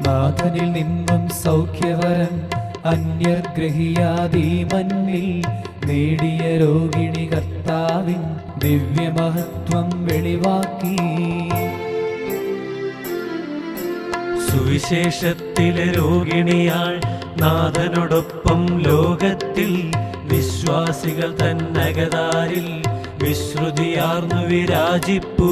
നാഥനിൽ നിന്നും സൗഖ്യവരം അന്യർ ഗ്രഹിയാതീ മന്നിൽ നേടിയ രോഗിണി കർത്താവിൻ ദിവ്യമഹത്വം വെളിവാക്കി. സുവിശേഷത്തിലെ രോഗിണിയാൾ നാഥനോടൊപ്പം ലോകത്തിൽ വിശ്വാസികൾ തന്നകതാരിൽ വിശ്രുതിയാർന്നു വിരാജിപ്പൂ.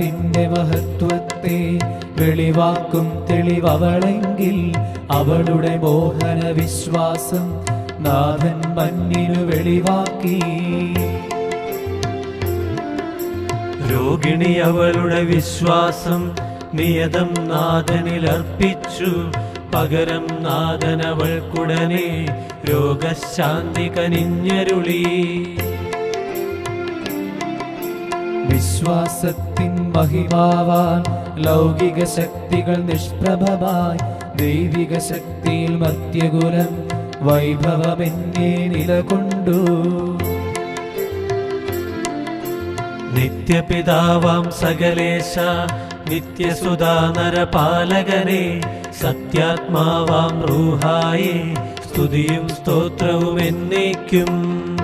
കർത്താവിന്റെ മഹത്വത്തെ വെളിവാക്കും തെളിവളെങ്കിൽ അവളുടെ മോഹന വിശ്വാസം നാഥൻ മഞ്ഞിനു വെളിവാക്കി. രോഗിണി അവളുടെ വിശ്വാസം നിയതം നാഥനിൽ അർപ്പിച്ചു. പകരം നാഥനവൾക്കുടനെ രോഗശാന്തി കനിഞ്ഞരുളി. വിശ്വാസത്തിൻ മഹിമാവാൻ ലൗകിക ശക്തികൾ നിഷ്പ്രഭമായി. ദൈവിക ശക്തിയിൽ മധ്യകുലം വൈഭവമെന്നെ നിലകൊണ്ടു. നിത്യപിതാവാം സകലേശ നിത്യസുധാനരപാലകനെ സത്യാത്മാവാം റൂഹായേ സ്തുതിയും സ്തോത്രവും എന്നേക്കും